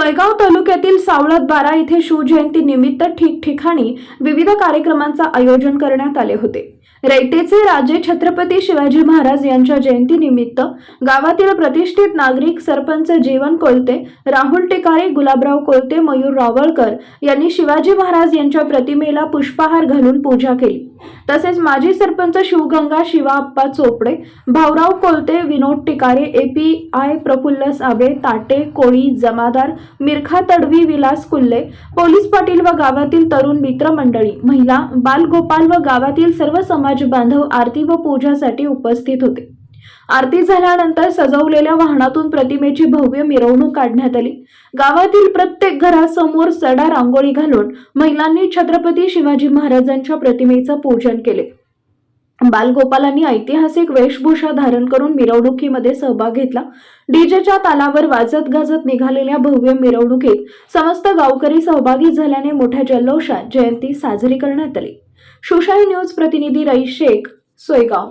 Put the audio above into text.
सोयगाव तालुक्यातील सावळत बारा येथे शिवजयंती निमित्त ठिकठिकाणी विविध कार्यक्रमांचं आयोजन करण्यात आले होते. रयतेचे राजे छत्रपती शिवाजी महाराज यांच्या जयंतीनिमित्त गावातील प्रतिष्ठित नागरिक सरपंच जीवन कोलते राहुल टिकारे गुलाबराव कोलते मयूर रावळकर यांनी शिवाजी महाराज यांच्या प्रतिमेला पुष्पहार घालून पूजा केली. तसेच माजी sarpanch Shivganga Shivappa Chopde Bhaurao Kolte Vinod Tikare AP I Praful Sabe Tate Koli Jamadar Mirkha Tadvi Vilas Kulle police Patil व गावातील तरुण मित्रमंडळी महिला बालगोपाल व गावातील सर्व समाज बांधव आरती व पूजासाठी उपस्थित होते. आरती झाल्यानंतर सजवलेल्या वाहनातून प्रतिमेची भव्य मिरवणूक काढण्यात आली. गावातील प्रत्येक घरासमोर सडा रांगोळी घालून महिलांनी छत्रपती शिवाजी महाराजांच्या प्रतिमेचं पूजन केले. बालगोपालांनी ऐतिहासिक वेशभूषा धारण करून मिरवणुकीमध्ये सहभाग घेतला. डीजेच्या तालावर वाजत गाजत निघालेल्या भव्य मिरवणुकीत समस्त गावकरी सहभागी झाल्याने मोठ्या जल्लोषात जयंती साजरी करण्यात आली. सुशाई न्यूज प्रतिनिधी रई शेख सोयगाव.